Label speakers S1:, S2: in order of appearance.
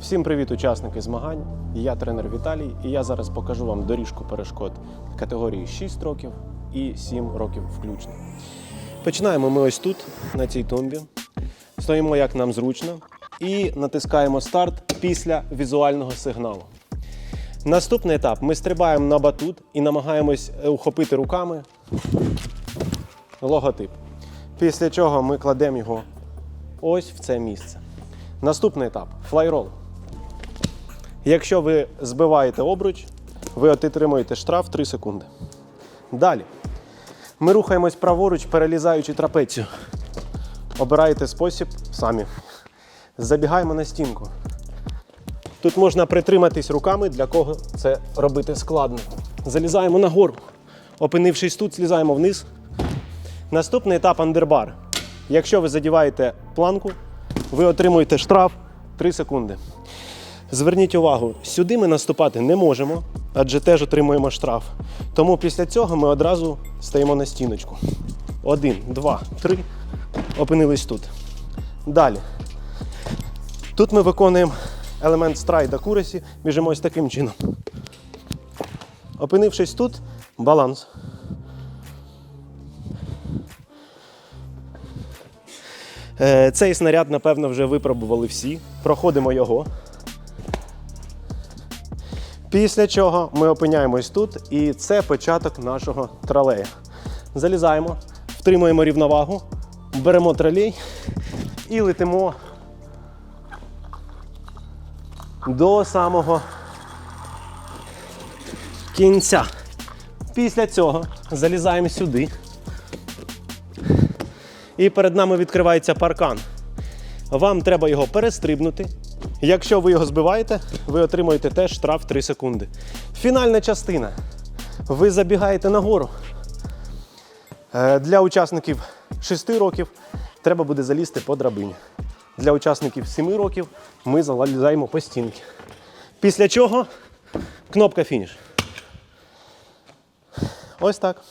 S1: Всім привіт, учасники змагань. Я тренер Віталій, і я зараз покажу вам доріжку перешкод категорії 6 років і 7 років включно. Починаємо ми ось тут, на цій тумбі. Стоїмо як нам зручно і натискаємо старт після візуального сигналу. Наступний етап ми стрибаємо на батут і намагаємось е, ухопити руками логотип. Після чого ми кладемо його ось в це місце. Наступний етап флайрол. Якщо ви збиваєте обруч, ви отримуєте штраф 3 секунди. Далі. Ми рухаємось праворуч, перелізаючи трапецію. Обираєте спосіб самі. Забігаємо на стінку. Тут можна притриматись руками, для кого це робити складно. Залізаємо нагору. Опинившись тут, злізаємо вниз. Наступний етап андербар. Якщо ви задіваєте планку, ви отримуєте штраф 3 секунди. Зверніть увагу, сюди ми наступати не можемо, адже теж отримуємо штраф. Тому після цього ми одразу стаємо на стіночку. Один, два, три. Опинились тут. Далі. Тут ми виконуємо елемент страйда курасі, біжимо ось таким чином. Опинившись тут, баланс. Е, Цей снаряд, напевно, вже випробували всі. Проходимо його. Після чого ми опиняємось тут, і це початок нашого тралея. Залізаємо, втримуємо рівновагу, беремо тралей і летимо до самого кінця. Після цього залізаємо сюди. І перед нами відкривається паркан. Вам треба його перестрибнути. Якщо ви його збиваєте, ви отримуєте теж штраф 3 секунди. Фінальна частина. Ви забігаєте нагору. Е, Для учасників 6 років треба буде залізти по драбині. Для учасників 7 років ми залізаємо по стінки. Після чого кнопка фініш. Ось так.